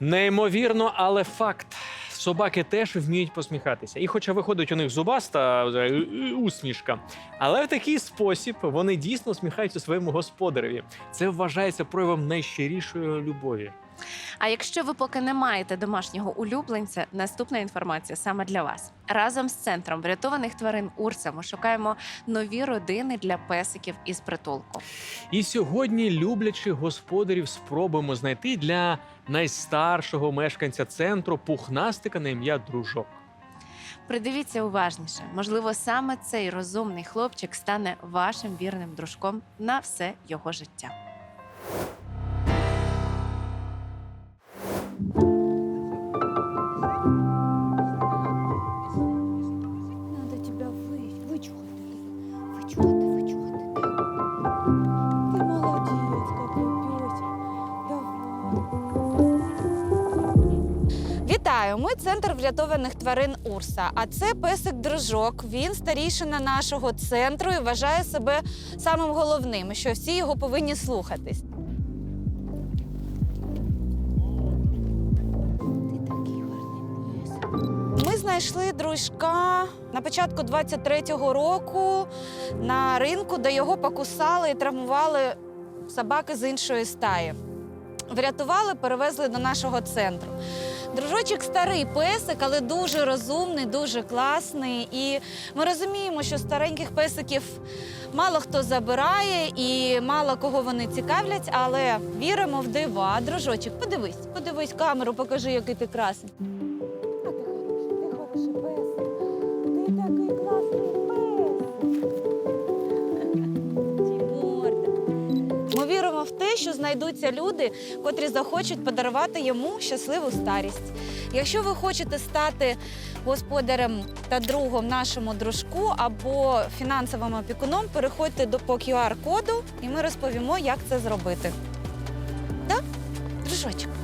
Неймовірно, але факт. Собаки теж вміють посміхатися. І хоча виходить у них зубаста е, е, усмішка, але в такий спосіб вони дійсно усміхаються своєму господареві. Це вважається проявом найщирішої любові. А якщо ви поки не маєте домашнього улюбленця, наступна інформація саме для вас. Разом з центром врятованих тварин Урса ми шукаємо нові родини для песиків із притулку. І сьогодні люблячих господарів спробуємо знайти для найстаршого мешканця центру пухнастика на ім'я Дружок. Придивіться уважніше. Можливо, саме цей розумний хлопчик стане вашим вірним дружком на все його життя. Надо тебя вы, вычухать. Вычухать, вычухать. Ты молодец, какой песик. Давай. Вітаю! Ми центр врятованих тварин Урса. А це песик дружок. Він старішина нашого центру і вважає себе самим головним, що всі його повинні слухатись. Знайшли дружка на початку 23-го року на ринку, де його покусали і травмували собаки з іншої стаї. Врятували, перевезли до нашого центру. Дружочок старий песик, але дуже розумний, дуже класний. І ми розуміємо, що стареньких песиків мало хто забирає і мало кого вони цікавлять, але віримо в дива. Дружочок, подивись, подивись камеру, покажи, який ти красний. те, що знайдуться люди, котрі захочуть подарувати йому щасливу старість. Якщо ви хочете стати господарем та другом нашому дружку або фінансовим опікуном, переходьте до по QR-коду і ми розповімо, як це зробити. Так, да? дружочок?